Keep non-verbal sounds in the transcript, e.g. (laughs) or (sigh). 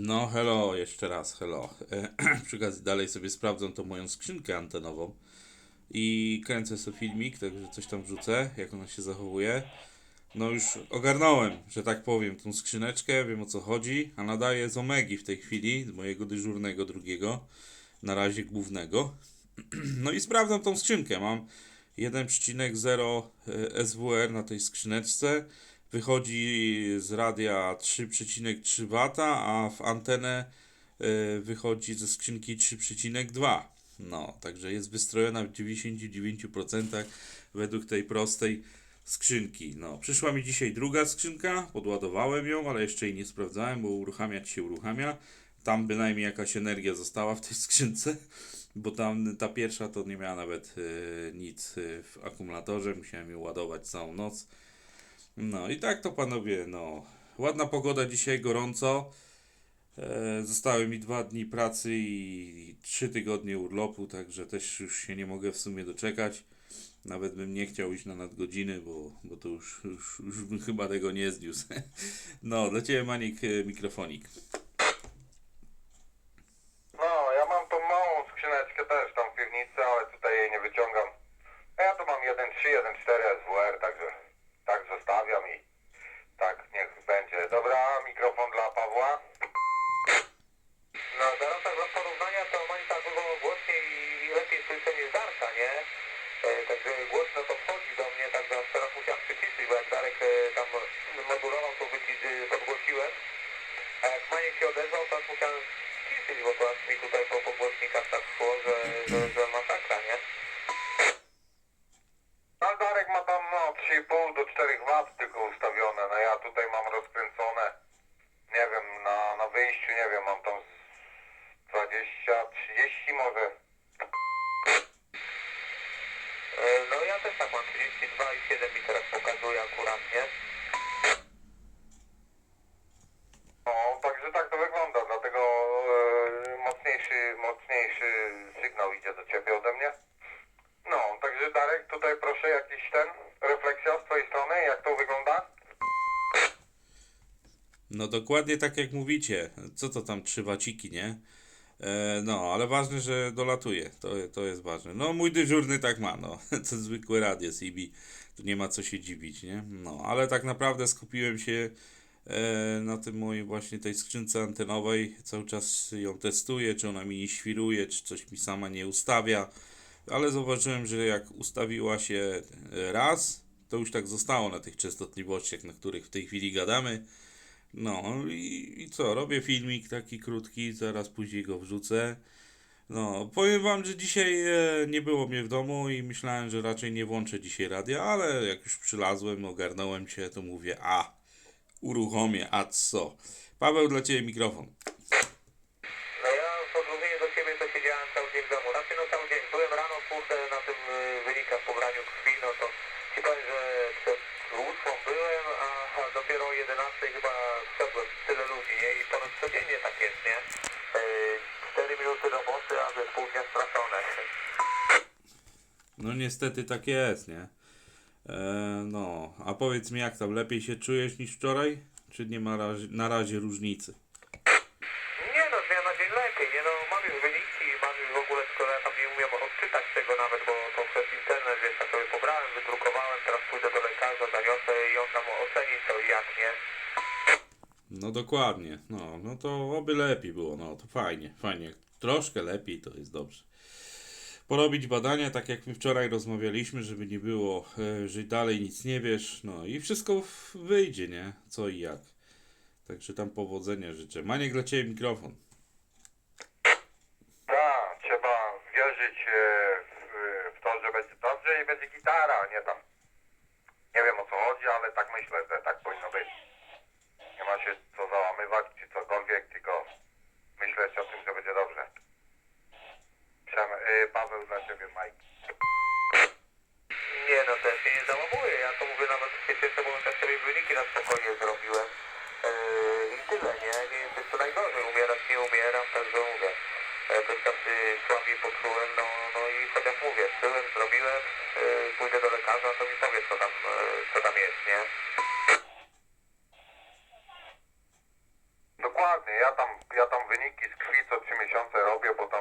No, hello, jeszcze raz, hello. E, (clears throat) Przy okazji dalej sobie sprawdzam tą moją skrzynkę antenową i kręcę sobie filmik, także coś tam wrzucę, jak ona się zachowuje. No już ogarnąłem, że tak powiem, tą skrzyneczkę, wiem o co chodzi, a nadaję z Omegi w tej chwili, z mojego dyżurnego drugiego, na razie głównego. (clears throat) No i sprawdzam tą skrzynkę, mam 1,0 e, SWR na tej skrzyneczce, wychodzi z radia 3,3 W, a w antenę y, wychodzi ze skrzynki 3,2. No, także jest wystrojona w 99% według tej prostej skrzynki. No, przyszła mi dzisiaj druga skrzynka, podładowałem ją, ale jeszcze jej nie sprawdzałem, bo uruchamiać się uruchamia. Tam bynajmniej jakaś energia została w tej skrzynce, bo tam ta pierwsza to nie miała nawet y, nic y, w akumulatorze, musiałem ją ładować całą noc. No i tak to panowie, no. Ładna pogoda dzisiaj, gorąco. E, zostały mi dwa dni pracy i trzy tygodnie urlopu, także też już się nie mogę w sumie doczekać. Nawet bym nie chciał iść na nadgodziny, bo, bo to już, już, już bym chyba tego nie zniósł. (laughs) No, dla Ciebie Manik e, mikrofonik. No, ja mam tą małą skrzyneczkę też tam w piwnicy, ale tutaj jej nie wyciągam. Ja tu mam 1.3, 1.4 SWR, tak zostawiam i tak niech będzie. Dobra, mikrofon dla Pawła. No zaraz tak dla porównania to Mańka było głośniej i lepiej słyszę niż Darka, nie? E, także głośno to wchodzi do mnie, także aż teraz musiałem przyciszyć, bo jak Darek e, tam modulował, to wyci- e, podgłosiłem. A jak Maniek się odezwał, to aż musiałem ściszyć, bo to aż mi tutaj po, po głośnikach tak szło, że, że, że masakra, nie? No Darek ma tam no 3,5 do 4 W tylko ustawione, no ja tutaj mam rozkręcone, nie wiem, na, na wyjściu, nie wiem, mam tam z 20, 30 może. E, no ja też tak mam 32,7 mi teraz pokazuje akurat, nie? No, także tak to wygląda, dlatego e, mocniejszy, mocniejszy sygnał idzie do ciebie ode mnie. No, także Darek, tutaj proszę jakiś ten, refleksja z twojej strony, jak to wygląda? No dokładnie tak jak mówicie. Co to tam trzy waciki, nie? E, no, ale ważne, że dolatuje. To, to jest ważne. No, mój dyżurny tak ma, no. (laughs) To zwykłe radio CB. Tu nie ma co się dziwić, nie? No, ale tak naprawdę skupiłem się e, na tym moim właśnie tej skrzynce antenowej. Cały czas ją testuję, czy ona mi nie świruje, czy coś mi sama nie ustawia. Ale zauważyłem, że jak ustawiła się e, raz, to już tak zostało na tych częstotliwościach, na których w tej chwili gadamy. No i, i co, robię filmik taki krótki, zaraz później go wrzucę. No, powiem wam, że dzisiaj e, nie było mnie w domu i myślałem, że raczej nie włączę dzisiaj radia, ale jak już przylazłem, ogarnąłem się, to mówię, a, uruchomię, a co? Paweł, dla Ciebie mikrofon. No ja w odróżnieniu do ciebie to siedziałem cały dzień w domu. Znaczy no cały dzień. Byłem rano, kurde, na tym y, wynikach pobraniu krwi, no to ci powiem, że przed łódką byłem, a, a dopiero o 11 chyba wszedłem tyle ludzi, nie? I ponoć codziennie tak jest, nie? Y, 4 minuty roboty, a ze pół dnia stracone. No niestety tak jest, nie? E, no, a powiedz mi, jak tam, lepiej się czujesz niż wczoraj? Czy nie ma razie, na razie różnicy? Nie no, z dnia na dzień lepiej, nie no, mam już wyniki, mam już w ogóle, tylko ja tam nie umiem odczytać tego nawet, bo to przez internet, wiesz, ja sobie pobrałem, wydrukowałem, teraz pójdę do lekarza, zaniosę i on tam oceni co i jak, nie? No dokładnie, no, no to oby lepiej było, no to fajnie, fajnie. Troszkę lepiej to jest dobrze. Porobić badania, tak jak my wczoraj rozmawialiśmy, żeby nie było, e, że dalej nic nie wiesz, no i wszystko wyjdzie, nie? Co i jak. Także tam powodzenia życzę. Maniek dla Ciebie mikrofon. Tak, trzeba wierzyć e, w, to, że będzie dobrze i będzie gitara, nie tam. Nie wiem o co chodzi, ale tak myślę, że też się nie. Ja to mówię nawet, wiecie, co bo ja sobie wyniki na spokojnie zrobiłem. Yy, I tyle, nie? Nie jest to najgorzej. Umierać nie umieram, także mówię. Yy, coś tam się słabiej poczułem, no, no i tak chociaż mówię, byłem, zrobiłem, yy, pójdę do lekarza, to mi powie, co tam, yy, co tam jest, nie? Dokładnie, ja tam, ja tam wyniki z krwi co trzy miesiące robię, bo tam